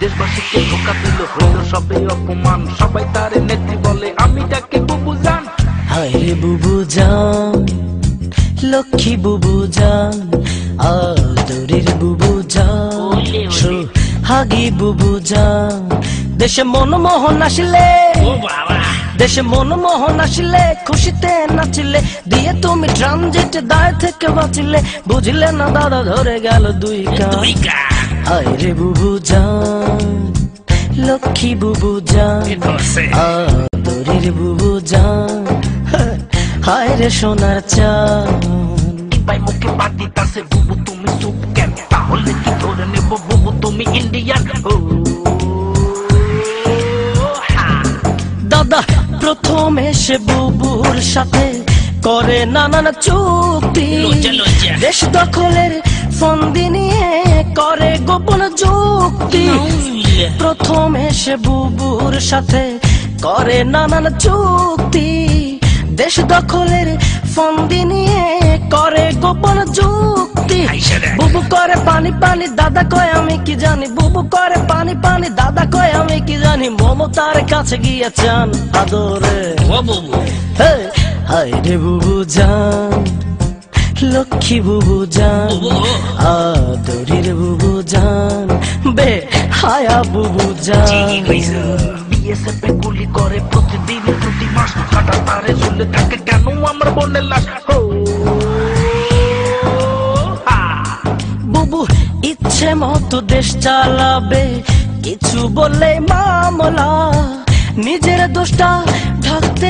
দেশবাসীকে ধোকা দিল হইল সবে অপমান। সবাই তারে নেত্রী বলে আমি ডাকে বুবু জান। হায় রে বুবু জান লক্ষ্মী বুবু জান আদরের বুবু জান হাগি বুবু জান। দেশে মনমোহন আসলে দেশে মনমোহন আসলে খুশিতে নাচিলে দিয়ে তুমি ট্রানজিট দায় থেকে বাঁচিলে। বুঝলে না দাদা ধরে গেল দুই কান। হায় রে বুবু লক্ষ্মী বুবু আদরের বুবু জান হায় রে সোনার চান ভাই মুখে বাদি তাসে বুবু তুমি সুপ কেন? তাহলে কি ধরে নেব বুবু তুমি ইন্ডিয়ান ও দাদা প্রথম এসে বুবুর সাথে করে নানান চুক্তি। দেশ দখলের ফন্দি নিয়ে করে গোপন যুক্তি। প্রথম এসে বুবুর সাথে করে নানান চুক্তি। দেশ দখলের ফন্দি নিয়ে করে গোপন যুক্তি। বুবু করে পানি পানি দাদা কয় আমি কি জানি? বুবু করে পানি পানি দাদা কয় আমি কি জানি? মমতার কাছে গিয়ে চান আদরে। হে, হায় রে বুবু জান। লক্ষ্মী বুবু জান আদরের বুবু জান বে হায়া বুবু জান। বিএসএফ গুলি করে প্রতিদিন প্রতি মাস কাটা তারে ঝুলে থাকে কেন আমার বোনের লাশ? বুবু ইচ্ছে মতো দেশ চালাবে কিছু বললে মামলা নিজের দোষটা ঢাকতে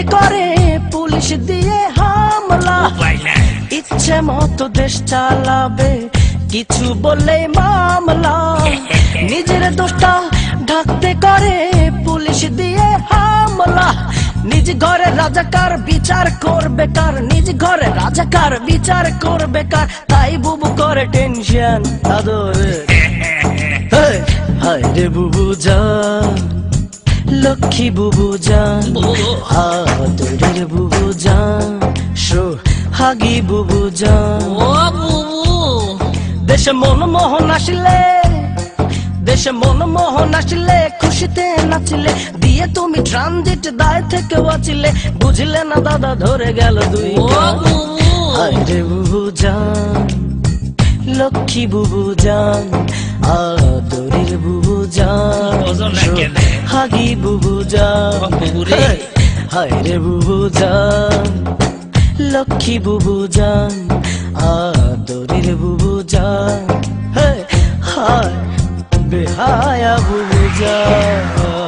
মতো দেশ চালাবে। কিছু বললে মামলা। নিজের দোষটা ঢাকতে করে পুলিশ দিয়ে হামলা। নিজ ঘরে রাজাকার বিচার করবে কার? নিজ ঘরে রাজাকার বিচার করবে কার? তাই বুবু করে টেনশন আদরে। হায় রে বুবু জান। লক্ষ্মী বুবু জান। আদরের বুবু জান শো হাগি বুবু জান। দেশে মনমোহন আসলে দেশে মনমোহন আসলে খুশিতে নাচিলে দিয়ে তুমি ট্রানজিট দায় থেকে বাঁচিলে বুঝলে না দাদা ধরে গেল দুই। হায় বুবু জান লক্ষ্মী বুবু জান আদরের বুবু জান হাগি বুবু হেই, হায় রে বুবু জান। লক্ষ্মী বুবু যান আদরের বুবু যান হায় বেহায়া বুবু জান